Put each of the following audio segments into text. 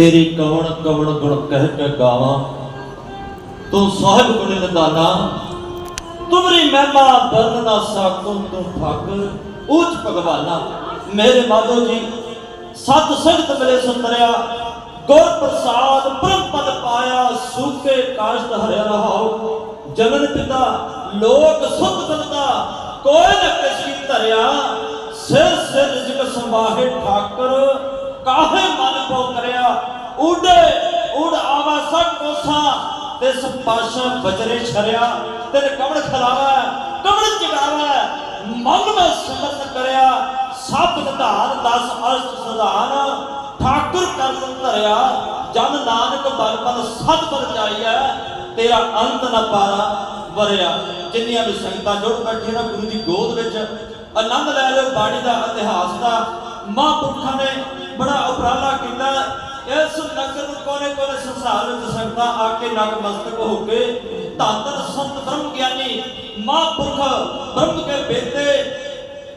ਤੇਰੀ ਕਵਣ ਕਵਣ ਗੁਣ ਕਹਿ ਕੇ ਗਾਵਾਂ। ਤੂੰ ਸਾਹਿਬ ਗੁਣ ਨਿਦਾਨਾ, ਤੁਮਰੀ ਮਹਿਮਾ ਬਰਨ ਨਾ ਸਾਕੁੰ ਤੂੰ ਠੱਗ। ਉੱਚ ਭਗਵਾਨਾ, ਮੇਰੇ ਮਾਧੋ ਜੀ, ਸਤ ਸੰਗਤ ਮਿਲੇ ਸੁੰਦਰਿਆ ਗੁਰ ਪ੍ਰਸਾਦ ਬ੍ਰਹਮ ਪਦ ਪਾਇਆ ਸੂਕੇ ਕਾਸ਼ਤ ਹਰਿਆ ਰਹਾਉ। ਜਨਨ ਪਿਤਾ, ਲੋਕ ਸੁਤ ਬਲਦਾ ਕੋਈ ਨ ਕਿਸੀ ਧਰਿਆ, ਸਿਰ ਸਿਰ ਜਿਗ ਸੰਭਾਹੇ ਠਾਕਰ। ਕਾਹੇ ਮਨ ਕੋ ਕਰਿਆ? ਉਡੇ, ਉਡ ਆਵਾ ਸਭ ਕੋਸਾ ਤਿਸ ਪਾਸ਼ਾ ਬਜਰੇ ਛਰਿਆ ਤਿਨ ਕਵਣ ਖਲਾਵਾ ਕਵਣ ਜਗਾਵਾ ਮਨ ਮੈਂ ਸਿਮਰਨ ਕਰਿਆ। ਸਭ ਨਿਧਾਨ ਦਸ ਅਸ਼ਟ ਸਦਾਨ ਠਾਕੁਰ ਕਰਨ ਧਰਿਆ। ਜਨ ਨਾਨਕ ਬਲ ਬਲ ਸਦ ਬਲ ਜਾਈਐ। ਤੇਰਾ ਅੰਤ ਨਾ ਪਾਰਾ ਵਰਿਆ। ਜਿੰਨੀਆਂ ਵੀ ਸੰਗਤਾਂ ਜੁੜ ਬੈਠੇ ਨਾ ਗੁਰੂ ਦੀ ਗੋਦ ਵਿੱਚ, ਆਨੰਦ ਲੈ ਲਿਓ ਬਾਣੀ ਦਾ ਇਤਿਹਾਸ ਦਾ। ਮਹਾਂਪੁਰਖਾਂ ਨੇ ਬੜਾ ਉਪਰਾਲਾ ਕੀਤਾ। ਇਸ ਨਗਰ ਨੂੰ ਕੋਨੇ ਕੋਨੇ ਸੰਸਾਰ ਵਿੱਚ ਸੰਗਤਾਂ ਆ ਕੇ ਨਗਮਸਤਕ ਹੋ ਕੇ ਧੰਨ ਧੰਨ ਸੰਤ ਬ੍ਰਹਮ ਗਿਆਨੀ ਮਹਾਂਪੁਰਖ ਬ੍ਰਹਮ ਕੇ ਬੇਤੇ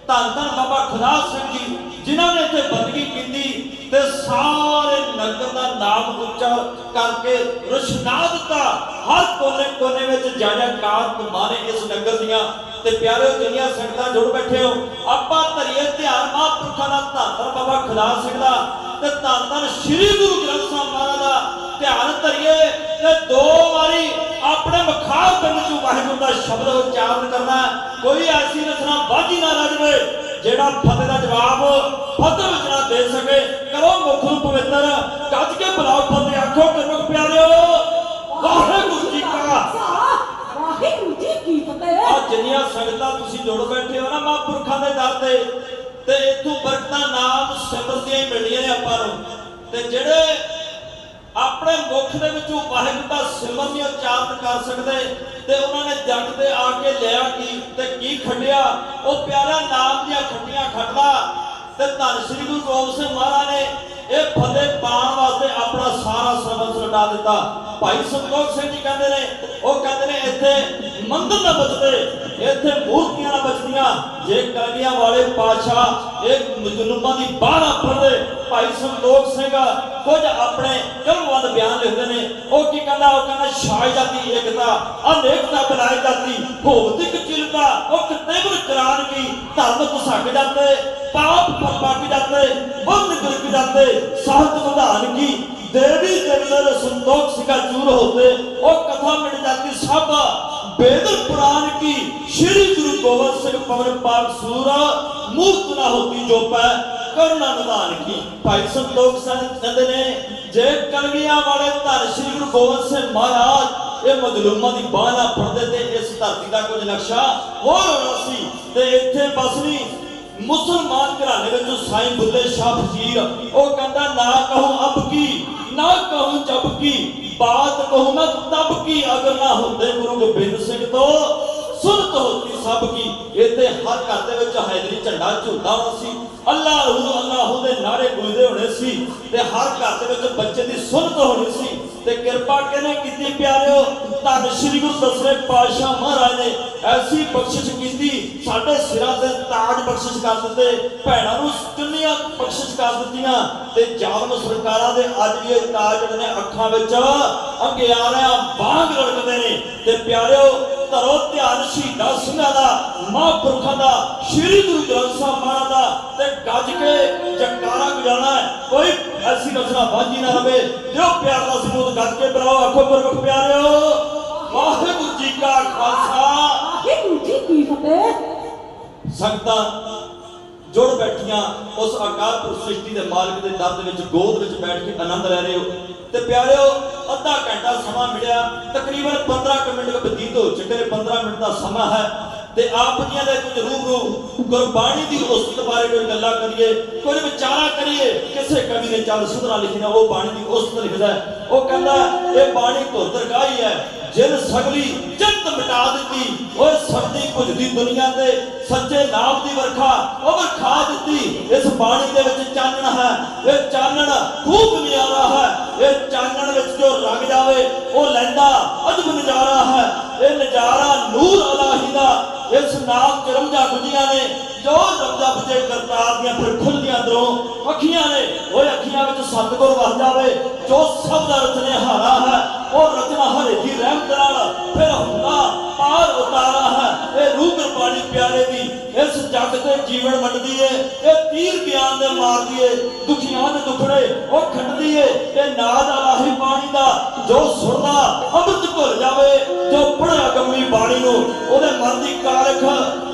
ਧੰਨ ਧੰਨ ਬਾਬਾ ਖੁਦਾ ਸਿੰਘ ਜੀ, ਜਿਨ੍ਹਾਂ ਨੇ ਇੱਥੇ ਬੰਦਗੀ ਕੀਤੀ ਤੇ ਸਾਰੇ ਨਗਰ ਦਾ ਨਾਮ ਉੱਚਾ ਕਰਕੇ ਰੁਸ਼ਨਾ ਦਿੱਤਾ। ਹਰ ਕੋਨੇ ਕੋਨੇ ਵਿੱਚ ਜਾਇਆ ਕਾਰ ਤੁਮਾਰੇ ਇਸ ਨਗਰ ਦੀਆਂ ਤੇ ਪਿਆਰਿਓ ਜਿੰਨੀਆਂ ਸੰਗਤਾਂ ਜੁੜ ਬੈਠੇ ਹੋ। ਆਪਾਂ ਧਰੀਏ ਧਿਆਨ ਮਹਾਂਪੁਰਖਾਂ ਦਾ ਧੰਨ ਬਾਬਾ ਖੁਦਾ ਸਿੰਘ ਦਾ ਤੇ ਧੰਨ ਧੰਨ ਸ੍ਰੀ ਗੁਰੂ ਗ੍ਰੰਥ ਸਾਹਿਬ ਮਹਾਰਾਜ ਦਾ ਧਿਆਨ ਧਰੀਏ ਤੇ ਦੋ ਵਾਰੀ ਆਪਣੇ ਮਖਾਰ ਪਿੰਡ ਚੋਂ ਵਾਹਿਗੁਰੂ ਦਾ ਸ਼ਬਦ ਉਚਾਰਨ ਕਰਨਾ ਕੋਈ ਐਸੀ ਰਚਨਾ ਬਾਝੀ ਨਾ ਰਹਿ ਜਾਵੇ ਜਿਹੜਾ ਫਤਿਹ ਦਾ ਜਵਾਬ ਫਤਿਹ ਵਿੱਚ ਨਾ ਦੇ ਸਕੇ। ਕਰੋ ਮੁਖ ਨੂੰ ਪਵਿੱਤਰ। ਕੱਜ ਕੇ ਬੁਲਾਓ ਫਤਿਹ। ਆਖੋ ਗੁਰਮੁਖ ਪਿਆਰਿਓ, ਵਾਹਿਗੁਰੂ ਜੀ ਕੀ ਫਤਿਹ ਆ ਜਿੰਨੀਆਂ ਸੰਗਤਾਂ ਤੁਸੀਂ ਜੁੜ ਬੈਠੇ ਹੋ ਨਾ ਮਹਾਂਪੁਰਖਾਂ ਦੇ ਦਰ ਤੇ। ਤੇ ਇਥੋਂ ਬਰਕਤਾਂ ਨਾਮ ਸਿਮਰਤੀਆਂ ਹੀ ਮਿਲਣੀਆਂ ਨੇ ਆਪਾਂ ਨੂੰ। ਤੇ ਜਿਹੜੇ ਆਪਣੇ ਮੁਖ ਦੇ ਵਿੱਚੋਂ ਵਾਹਿਗੁਰੂ ਦਾ ਸਿਮਰਨ ਨਹੀਂ ਉਚਾਰਨ ਕਰ ਸਕਦੇ ਤੇ ਉਹਨਾਂ ਨੇ ਜੱਗ ਤੇ ਆ ਕੇ ਲਿਆ ਕੀ ਤੇ ਕੀ ਖੰਡਿਆ, ਉਹ ਪਿਆਰਾ ਨਾਮ ਦੀਆਂ ਖੱਟੀਆਂ ਖੜਦਾ ਤੇ ਧੰਨ ਸ੍ਰੀ ਗੁਰੂ ਗੋਬਿੰਦ ਸਿੰਘ ਮਹਾਰਾਜ ਨੇ ਇਹ ਫਤਿਹ ਪਾਉਣ ਵਾਸਤੇ ਆਪਣਾ ਸਾਰਾ ਸਰਬੰਸ ਲਟਾ ਦਿੱਤਾ। ਭਾਈ ਸੰਤੋਖ ਸਿੰਘ ਜੀ ਕਹਿੰਦੇ ਨੇ, ਉਹ ਕਹਿੰਦੇ ਨੇ, ਇੱਥੇ ਮੰਦਰ ਨਾ ਬਚਦੇ, ਇੱਥੇ ਮੂਰਤੀਆਂ ਨਾ ਬਚਦੀਆਂ, ਜੇ ਕਲਗੀਆਂ ਵਾਲੇ ਪਾਤਸ਼ਾਹ, ਇਹ ਮਜਲੂਮਾਂ ਦੀ ਬਾਹਰ ਪੜਦੇ ਭਾਈ ਸੰਤੋਖ ਸਿੰਘ ਕੁਝ ਆਪਣੇ ਕਲਮਵੰਦ ਬਿਆਨ ਲਿਖਦੇ ਨੇ, ਉਹ ਕੀ ਕਹਿੰਦਾ? ਉਹ ਕਹਿੰਦਾ ਛਾਇ ਜਾਤੀ, ਏਕਤਾ ਅਨੇਕਤਾ ਬਣਾਈ ਜਾਤੀ, ਭੌਤਿਕ ਚਿਲਤਾ ਉਹ ਕਿਤੇਵਰ ਕਰਾਨ ਕੀ, ਧਰਮ ਘੁਸਕ ਜਾਂਦੇ, ਪਾਪ ਪੱਕ ਜਾਂਦੇ, ਬੰਦ ਗਿਰਕ ਜਾਂਦੇ ਸਾਹਤ ਵਿਧਾਨ ਕੀ ਦੇਵੀ ਦੇਵਦਰ ਸੰਤੋਖ ਸਿਕਾ ਚੂਰ ਹੋਤੇ ਉਹ ਕਥਾ ਮਿਟ ਜਾਂਦੀ ਸਭ ਬੇਦਰ ਪੁਰਾਨ ਕੀ, ਸ਼੍ਰੀ ਗੁਰੂ ਗੋਬਿੰਦ ਸਿੰਘ ਪਵਨ ਪਾਕ ਸੂਰਾ ਮੁਕਤ ਨਾ ਹੋਤੀ ਜੋ ਪੈ, ਕਰੁਣਾ ਨਿਧਾਨ ਕੀ। ਭਾਈ ਸੰਤੋਖ ਸਿੰਘ ਕਹਿੰਦੇ ਨੇ, ਜੇ ਕਲਗੀਆਂ ਵਾਲੇ ਧੰਨ ਸ਼੍ਰੀ ਗੁਰੂ ਗੋਬਿੰਦ ਸਿੰਘ ਮਹਾਰਾਜ, ਇਹ ਮਜਲੂਮਾਂ ਦੀ ਬਾਹ ਨਾ ਫੜਦੇ ਤੇ ਇਸ ਧਰਤੀ ਦਾ ਕੁਝ ਨਕਸ਼ਾ ਹੋਰ ਹੋਣਾ ਸੀ। ਤੇ ਇੱਥੇ ਬਸ ਬਸਣੀ ਮੁਸਲਮਾਨ ਘਰਾਣੇ ਵਿੱਚੋਂ ਸਾਈਂ ਬੁੱਲੇ ਸ਼ਾਹ ਫਕੀਰ, ਉਹ ਕਹਿੰਦਾ, ਨਾ ਕਹੋ ਅਬ ਕੀ ਨਾ ਕਹੂੰ ਜਬ ਕੀ ਬਾਤ ਕਹੂੰ ਮੈਂ ਤਬ ਕੀ ਅਗਰ ਨਾ ਹੁੰਦੇ ਗੁਰੂ ਗੋਬਿੰਦ ਸਿੰਘ ਤੋਂ ਸੁਨਤ ਹੋਤੀ ਸਭ ਕੀ ਇੱਥੇ ਹਰ ਘਰ ਦੇ ਵਿੱਚ ਹੈਦਰੀ ਝੰਡਾ ਝੂਲਦਾ ਹੋਣਾ ਸੀ। ਅੱਲਾਹੁ ਅੱਲਾਹੁ ਦੇ ਨਾਰੇ ਗੂੰਜਦੇ ਹੋਣੇ ਸੀ। ਤੇ ਹਰ ਘਰ ਦੇ ਵਿੱਚ ਬੱਚੇ ਦੀ ਸੁਨਤ ਹੋਣੀ ਸੀ। ਤੇ ਕਿਰਪਾ ਕਿਹਨੇ ਕੀਤੀ ਪਿਆਰਿਓ? ਧੰਨ ਸ਼੍ਰੀ ਗੁਰੂ ਦਸਵੇਂ ਪਾਤਸ਼ਾਹ ਮਹਾਰਾਜ ਨੇ ਐਸੀ ਬਖਸ਼ਿਸ਼ ਕੀਤੀ। ਸਾਡੇ ਸਿਰਾਂ ਤੇ ਤਾਜ ਬਖਸ਼ਿਸ਼ ਕਰ ਦਿੱਤੇ। ਭੈਣਾਂ ਨੂੰ ਚੁੰਨੀਆਂ ਬਖਸ਼ਿਸ਼ ਕਰ ਦਿੱਤੀਆਂ। ਤੇ ਜ਼ਾਲਮ ਸਰਕਾਰਾਂ ਦੇ ਅੱਜ ਵੀ ਇਹ ਤਾਜ ਜਿਹੜੇ ਨੇ ਅੱਖਾਂ ਵਿੱਚ ਅੰਗਿਆਰਿਆਂ ਬਾਗ ਰੜਕਦੇ ਨੇ। ਤੇ ਪਿਆਰਿਓ ਧਰੋ ਧਿਆਨ ਸ਼ਹੀਦਾਂ ਸਿੰਘਾਂ ਦਾ ਮਹਾਂਪੁਰਖਾਂ ਦਾ ਸ੍ਰੀ ਗੁਰੂ ਗ੍ਰੰਥ ਸਾਹਿਬ ਮਹਾਰਾਜ ਦਾ ਤੇ ਗੱਜ ਕੇ ਜਕਾਰਾ ਗੁਜਾਣਾ ਹੈ। ਕੋਈ ਐਸੀ ਰਚਨਾ ਬਾਝੀ ਨਾ ਰਵੇ। ਜੋ ਪਿਆਰ ਦਾ ਸਬੂਤ ਗੱਜ ਕੇ ਬੁਲਾਓ ਆਖੋ ਗੁਰਮੁਖ ਪਿਆਰਿਓ। ਵਾਹਿਗੁਰੂ ਜੀ ਕਾ ਖਾਲਸਾ। ਵਾਹਿਗੁਰੂ ਜੀ ਕੀ ਫਤਿਹ। ਸੰਗਤਾਂ ਜੁੜ ਬੈਠੀਆਂ ਉਸ ਅਕਾਲ ਪੁਰਖ ਸ੍ਰਿਸ਼ਟੀ ਦੇ ਮਾਲਕ ਦੇ ਦਰ ਦੇ ਵਿੱਚ ਗੋਦ ਵਿੱਚ ਬੈਠ ਕੇ ਆਨੰਦ ਲੈ ਰਹੇ ਹੋ। ਤੇ ਪਿਆਰਿਓ ਅੱਧਾ ਘੰਟਾ ਸਮਾਂ ਮਿਲਿਆ। ਤਕਰੀਬਨ 15 ਮਿੰਟ ਬਤੀਤ ਹੋ ਚੁੱਕੇ ਨੇ 15 ਮਿੰਟ ਦਾ ਸਮਾਂ ਹੈ। ਤੇ ਆਪ ਜੀਆਂ ਦੇ ਕੁਝ ਰੂਬਰੂ ਗੁਰਬਾਣੀ ਦੀ ਉਸਤ ਬਾਰੇ ਕੋਈ ਗੱਲਾਂ ਕਰੀਏ, ਕੋਈ ਵਿਚਾਰਾ ਕਰੀਏ, ਕਿਸੇ ਕਵੀ ਨੇ ਚੱਲ ਸੁਧਰਾ ਨਾ, ਉਹ ਬਾਣੀ ਦੀ ਉਸਤ ਲਿਖਦਾ ਉਹ ਕਹਿੰਦਾ, ਇਹ ਬਾਣੀ ਧੁਰ ਗਾਈ ਹੈ। ਜਿਨ ਸਗਲੀ ਜੰਤ ਮਿਟਾ ਦਿੱਤੀ, ਓਏ ਸਰਦੀ ਭੁਜਦੀ ਦੁਨੀਆ ਤੇ ਸੱਚੇ ਨਾਮ ਦੀ ਵਰਖਾ ਉਹ ਵਰਖਾ ਦਿੱਤੀ। ਇਸ ਬਾਣੀ ਦੇ ਵਿੱਚ ਚਾਨਣ ਹੈ, ਇਹ ਚਾਨਣ ਖੂਬ ਨਿਆਰਾ ਹੈ। ਇਹ ਚਾਨਣ ਵਿੱਚ ਜੋ ਰੰਗ ਜਾਵੇ, ਉਹ ਲੈਂਦਾ ਅਜਬ ਨਜ਼ਾਰਾ ਹੈ। ਇਹ ਨਜ਼ਾਰਾ ਨੂਰ ਅਲਾਹੀ ਦਾ, ਇਸ ਨਾਮ ਚ ਰਮਝਾ ਗੁਜੀਆਂ ਨੇ। ਜੋ ਰਬਦਾ ਬਜੇ ਕਰਤਾਰ ਦੀਆਂ ਫਿਰ ਖੁੱਲਦੀਆਂ ਅੰਦਰੋਂ ਅੱਖੀਆਂ ਨੇ, ਓਏ ਅੱਖੀਆਂ ਵਿੱਚ ਸਤਿਗੁਰ ਵਸ ਜਾਵੇ, ਜੋ ਸਭ ਦਾ ਰਚਨੇ ਹਾਰਾ ਹੈ, ਉਹ ਰਚਨਾ ਹਰੇ ਦੀ ਰਹਿਮਤ ਨਾਲ ਫਿਰ ਹੁੰਦਾ। ਪਾਰ ਉਤਾਰਾ ਹੈ। ਇਹ ਰੂਹ ਗੁਰਬਾਣੀ ਪਿਆਰੇ ਦੀ, ਇਸ ਜੱਗ ਤੇ ਜੀਵਨ ਵੰਡਦੀ ਏ। ਇਹ ਤੀਰ ਬਿਆਨ ਦੇ ਮਾਰਦੀ ਏ। ਦੁਖੀਆਂ ਦੇ ਦੁਖੜੇ ਉਹ ਖੰਡਦੀ ਏ। ਤੇ ਨਾਦ ਆਹੀ ਬਾਣੀ ਦਾ ਜੋ ਸੁਣਦਾ ਅੰਮ੍ਰਿਤ ਭੁੱਲ ਜਾਵੇ, ਜੋ ਪੜਿਆ ਗੰਮੀ ਬਾਣੀ ਨੂੰ, ਉਹਦੇ ਮਨ ਦੀ ਕਾਰਖ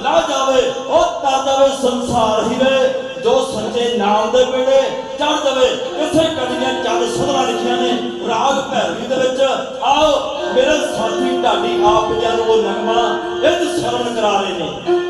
ਲਾ ਜਾਵੇ, ਉਹ ਤਰ ਜਾਵੇ ਸੰਸਾਰ ਹੀਰੇ। ਜੋ ਸੱਚੇ ਨਾਮ ਦੇ ਵੇੜੇ ਚੜ ਜਾਵੇ। ਇਸੇ ਕੜੀਆਂ ਚੰਦ ਸਦਰਾਂ ਲਿਖੀਆਂ ਨੇ। ਰਾਗ ਭੈਰਵੀ ਦੇ ਵਿੱਚ, ਆਓ, ਮੇਰੇ ਸਾਥੀ ਢਾਡੀ ਆਪ ਜਨ ਉਹ ਨਗਮਾ ਇਹ ਸ਼ਰਵਣ ਕਰਾ ਰਹੇ ਨੇ।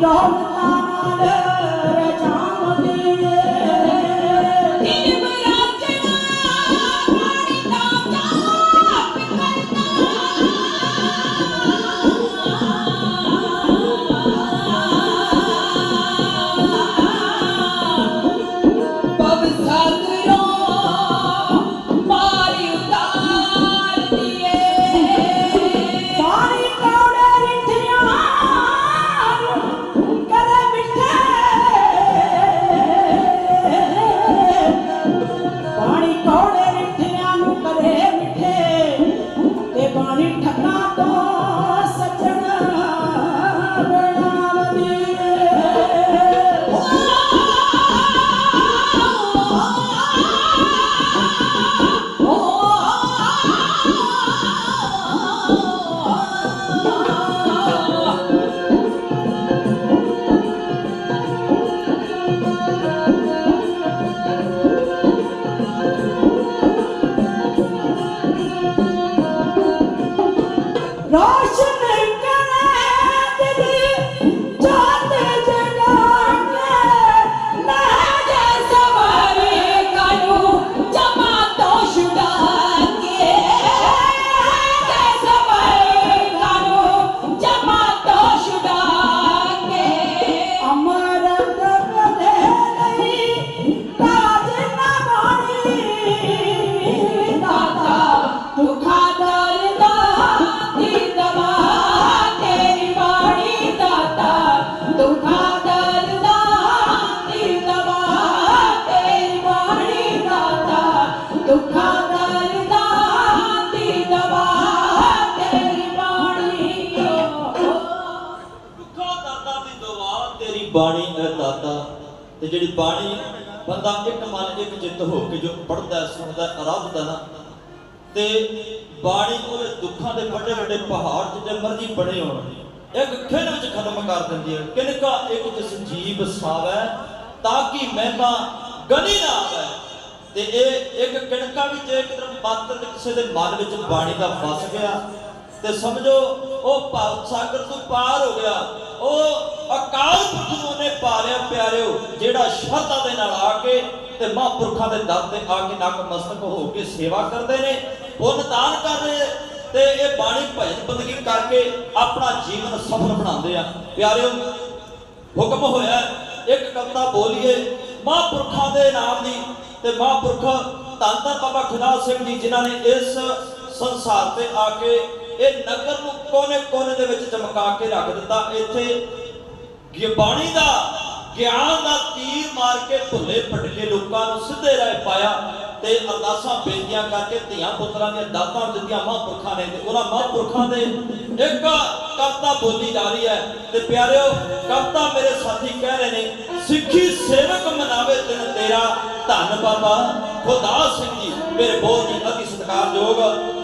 don't ਬੰਦਾ ਇੱਕ ਮਨ ਇੱਕ ਚਿੱਤ ਹੋ ਕੇ ਜੋ ਪੜਦਾ ਸੁਣਦਾ ਅਰਾਧਦਾ ਨਾ। ਤੇ ਬਾਣੀ ਉਹਦੇ ਦੁੱਖਾਂ ਦੇ ਵੱਡੇ ਵੱਡੇ ਪਹਾੜ ਜਿੱਡੇ ਮਰਜ਼ੀ ਬਣੇ ਹੋਣ, ਇੱਕ ਖਿੰਡ ਵਿੱਚ ਖਤਮ ਕਰ ਦਿੰਦੀ ਹੈ। ਕਿਨਕਾ ਇੱਕ ਜਿਸ ਜੀਵ ਸਾਵੈ, ਤਾਂ ਕਿ ਮਹਿਮਾ ਗਨੀ ਨਾ ਆਵੇ। ਤੇ ਇਹ ਇੱਕ ਕਿਣਕਾ ਵਿੱਚ ਇੱਕ ਤਰ੍ਹਾਂ ਮੱਤ ਕਿਸੇ ਦੇ ਮਨ ਵਿੱਚ ਬਾਣੀ ਦਾ ਵਸ ਗਿਆ, ਤੇ ਸਮਝੋ, ਉਹ ਭਾਵ ਸਾਗਰ ਤੋਂ ਪਾਰ ਹੋ ਗਿਆ। ਉਹ ਅਕਾਲ ਪੁਰਖ ਨੂੰ ਉਹਨੇ ਪਾਲਿਆ ਪਿਆਰਿਓ, ਜਿਹੜਾ ਸ਼ਰਧਾ ਦੇ ਨਾਲ ਆ ਕੇ ਤੇ ਮਹਾਂਪੁਰਖਾਂ ਦੇ ਦਰ ਤੇ ਆ ਕੇ ਨਕਮਸਤਕ ਹੋ ਕੇ ਸੇਵਾ ਕਰਦੇ ਨੇ, ਪੁੰਨ ਦਾਨ ਕਰ ਤੇ ਇਹ ਬਾਣੀ ਭਜਨ ਬੰਦਗੀ ਕਰਕੇ ਆਪਣਾ ਜੀਵਨ ਸਫਲ ਬਣਾਉਂਦੇ ਆ। ਪਿਆਰਿਓ, ਹੁਕਮ ਹੋਇਆ, ਇੱਕ ਕਵਿਤਾ ਬੋਲੀਏ, ਮਹਾਂਪੁਰਖਾਂ ਦੇ ਨਾਮ ਦੀ ਤੇ ਮਹਾਂਪੁਰਖ ਧੰਨ ਧੰਨ ਬਾਬਾ ਖੁਦਾ ਸਿੰਘ ਜੀ ਜਿਨ੍ਹਾਂ ਨੇ ਇਸ ਸੰਸਾਰ ਤੇ ਆ ਕੇ ਇਹ ਨਗਰ ਨੂੰ ਕੋਨੇ-ਕੋਨੇ ਦੇ ਵਿੱਚ ਚਮਕਾ ਕੇ ਰੱਖ ਦਿੱਤਾ। ਇੱਥੇ ਗਿਆਬਾਣੀ ਦਾ, ਗਿਆਨ ਦਾ ਤੀਰ ਮਾਰ ਕੇ ਭੁੱਲੇ ਭਟਕੇ ਲੋਕਾਂ ਨੂੰ ਸਿੱਧੇ ਰਾਹ ਪਾਇਆ ਤੇ ਅਰਦਾਸਾਂ ਬੇਨਤੀਆਂ ਕਰਕੇ ਧੀਆਂ ਪੁੱਤਰਾਂ ਦੀਆਂ ਦਾਤਾਂ ਦਿੱਤੀਆਂ ਮਹਾਂਪੁਰਖਾਂ ਨੇ ਤੇ ਉਹਨਾਂ ਮਹਾਂਪੁਰਖਾਂ ਦੇ ਇੱਕ ਕਵਿਤਾ ਬੋਲੀ ਜਾ ਰਹੀ ਹੈ। ਤੇ ਪਿਆਰਿਓ ਕਵਿਤਾ ਮੇਰੇ ਸਾਥੀ ਕਹਿ ਰਹੇ ਨੇ, ਸਿੱਖੀ ਸੇਵਕ ਮਨਾਵੇ ਦਿਨ ਤੇਰਾ ਧੰਨ ਬਾਬਾ। ਖੁਦਾ ਸਿੰਘ ਜੀ, ਮੇਰੇ ਬਹੁਤ ਹੀ ਅਤੀ ਸਤਿਕਾਰਯੋਗ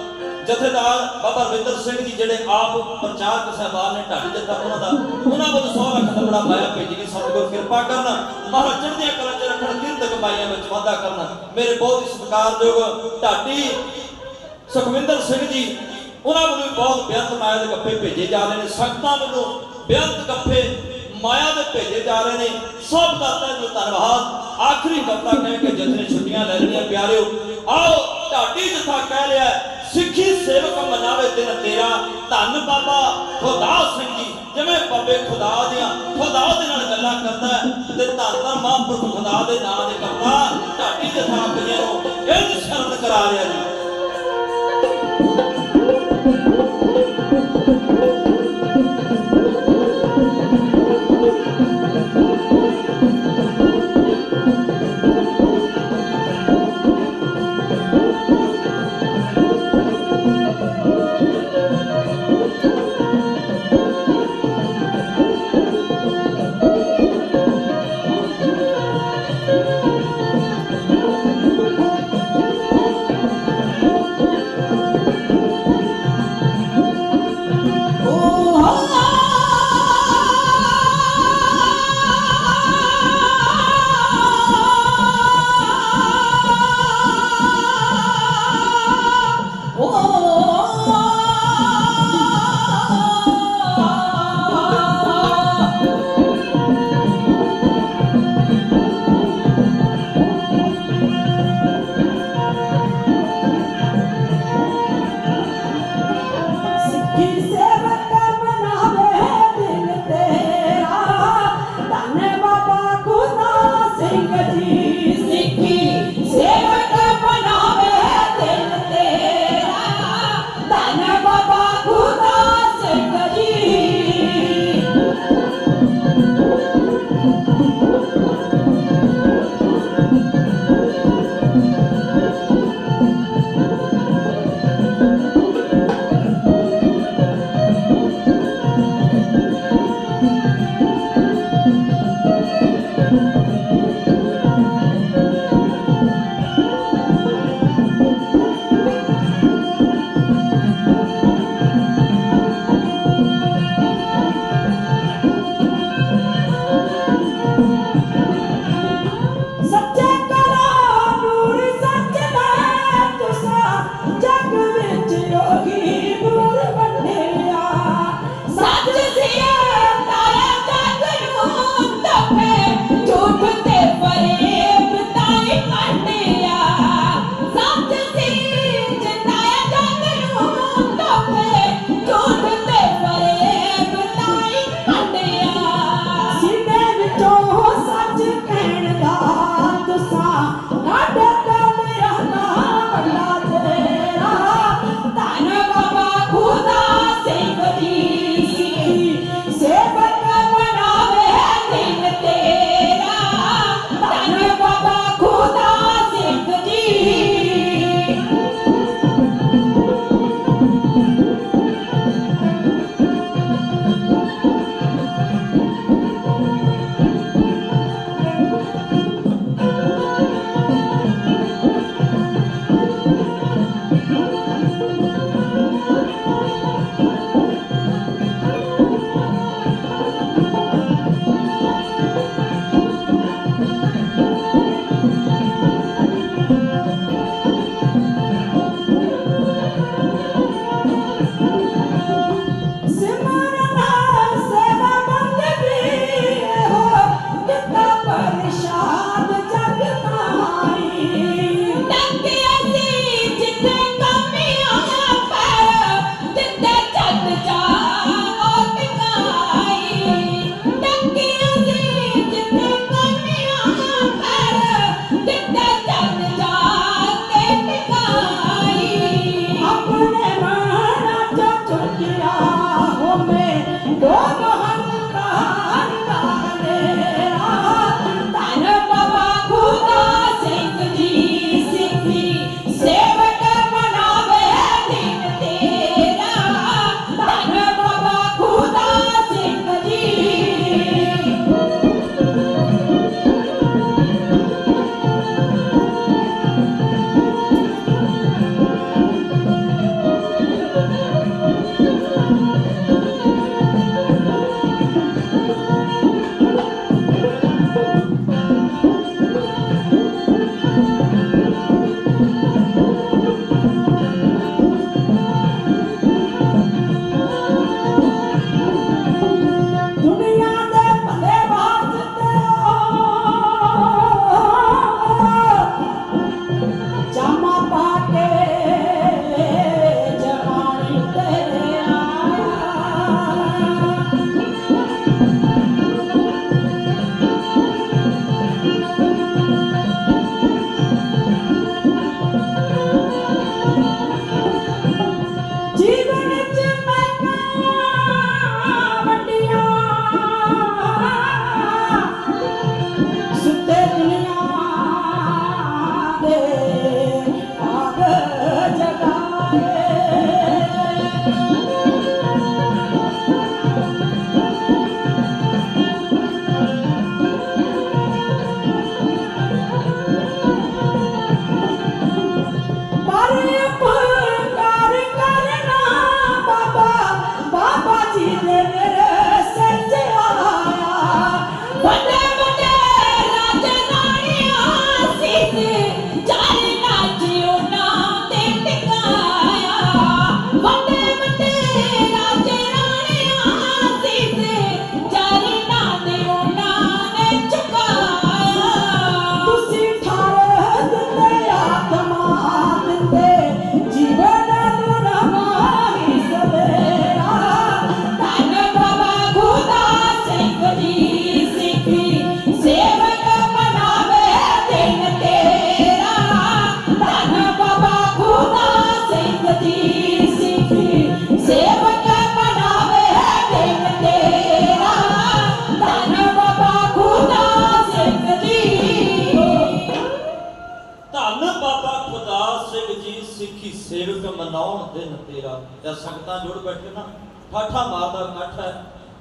ਜਥੇਦਾਰ ਬਾਬਾ ਰਵਿੰਦਰ ਸਿੰਘ ਜੀ ਜਿਹੜੇ ਆਪ ਪ੍ਰਚਾਰਕ ਸਹਿਬਾਨ ਨੇ ਢਾਡੀ ਦਿੱਤਾ ਉਹਨਾਂ ਦਾ, ਉਹਨਾਂ ਵੱਲੋਂ 100 ਲੱਖ ਦਾ ਬੜਾ ਮਾਇਆ ਭੇਜੀ ਕਿ ਸਤਿਗੁਰ ਕਿਰਪਾ ਕਰਨ। ਮਹਾਰਾਜ ਚੜ੍ਹਦੀਆਂ ਕਲਾਂ 'ਚ ਰੱਖਣ ਕਿਰਤ ਕਮਾਈਆਂ ਵਿੱਚ ਵਾਧਾ ਕਰਨ। ਮੇਰੇ ਬਹੁਤ ਹੀ ਸਤਿਕਾਰਯੋਗ ਢਾਡੀ ਸੁਖਵਿੰਦਰ ਸਿੰਘ ਜੀ, ਉਹਨਾਂ ਵੱਲੋਂ ਬਹੁਤ ਬੇਅੰਤ ਮਾਇਆ ਦੇ ਗੱਫੇ ਭੇਜੇ ਜਾ ਰਹੇ ਨੇ। ਸੰਗਤਾਂ ਵੱਲੋਂ ਬੇਅੰਤ ਗੱਫੇ ਮਾਇਆ ਦੇ ਭੇਜੇ ਜਾ ਰਹੇ ਨੇ। ਸਭ ਦਾ ਤਹਿ ਧੰਨਵਾਦ। ਆਖਰੀ ਕਵਤਾ ਕਹਿ ਕੇ ਜਥਨੇ ਛੁੱਟੀਆਂ ਲੈ ਲਈਆਂ, ਪਿਆਰਿਓ, ਆਓ ਢਾਡੀ ਜਥਾ ਕਹਿ ਲਿਆ ਸੇਵਕ ਮਨਾਵੇ ਦਿਨ ਤੇਰਾ। ਧੰਨ ਬਾਬਾ ਖੁਦਾ ਸਿੰਘ ਜੀ। ਜਿਵੇਂ ਬਾਬੇ ਖੁਦਾ ਦੀਆਂ, ਖੁਦਾ ਦੇ ਨਾਲ ਗੱਲਾਂ ਕਰਦਾ ਹੈ, ਤੇ ਧੰਨ ਧੰਨ ਮਹਾਂਪੁਰਖ ਖੁਦਾ ਦੇ ਨਾਂ ਦੇ ਕਵਤਾ ਢਾਡੀ ਜਥਾ ਪਈਆਂ ਨੂੰ ਇਹ ਸ਼ਰਨ ਕਰਾ ਰਿਹਾ ਜੀ।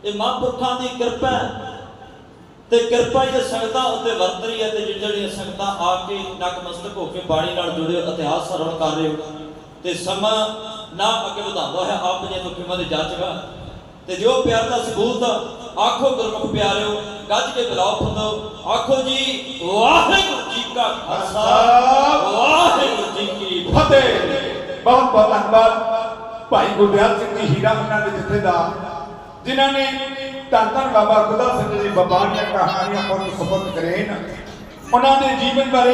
ਇਹ ਮਹਾਂਪੁਰਖਾਂ ਦੀ ਕਿਰਪਾ ਤੇ ਕਿਰਪਾ ਇਹ ਸੰਗਤਾਂ ਉੱਤੇ ਵਰਤ ਰਹੀ ਹੈ ਤੇ ਜਿਹੜੀਆਂ ਸੰਗਤਾਂ ਆ ਕੇ ਨਕਮਸਤਕ ਹੋ ਕੇ ਬਾਣੀ ਨਾਲ ਜੁੜੇ ਇਤਿਹਾਸ ਸਰਵਣ ਕਰ ਰਹੇ ਹੋ, ਤੇ ਸਮਾਂ ਨਾ ਅੱਗੇ ਵਧਾਉਂਦਾ ਹੈ ਆਪ ਜੇ ਮੁਖੀਆਂ ਦੇ ਜਾਚਗਾ ਤੇ ਜੋ ਪਿਆਰ ਦਾ ਸਬੂਤ ਆਖੋ ਗੁਰਮੁਖ ਪਿਆਰਿਓ, ਗੱਜ ਕੇ ਬੁਲਾਓ ਫੰਦੋ ਆਖੋ ਜੀ, ਵਾਹਿਗੁਰੂ ਜੀ ਕਾ ਖਾਲਸਾ, ਵਾਹਿਗੁਰੂ ਜੀ ਕੀ ਫਤਿਹ। ਬਹੁਤ ਬਹੁਤ ਧੰਨਵਾਦ। ਭਾਈ ਗੁਰਦਿਆਲ ਸਿੰਘ ਜੀ ਹੀਰਾ ਉਹਨਾਂ ਦੇ ਜਥੇਦਾਰ। ਜਿਨ੍ਹਾਂ ਨੇ ਧੰਨ ਧੰਨ ਬਾਬਾ ਗੁਰਦਾ ਸਿੰਘ ਜੀ ਬਾਬਾ ਕਹਾਣੀਆਂ ਬਹੁਤ ਸਪਤ ਕਰੇ ਨੇ ਉਹਨਾਂ ਦੇ ਜੀਵਨ ਬਾਰੇ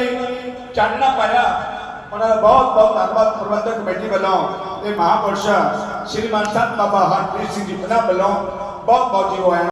ਚਾਨਣਾ ਪਾਇਆ। ਉਹਨਾਂ ਦਾ ਬਹੁਤ ਬਹੁਤ ਧੰਨਵਾਦ ਪ੍ਰਬੰਧਕ ਕਮੇਟੀ ਵੱਲੋਂ ਤੇ ਮਹਾਪੁਰਸ਼, ਸ਼੍ਰੀਮਾਨ ਸੰਤ ਬਾਬਾ ਹਰਪ੍ਰੀਤ ਸਿੰਘ ਜੀ ਉਹਨਾਂ ਵੱਲੋਂ ਬਹੁਤ ਬਹੁਤ ਜੀ ਆਇਆਂ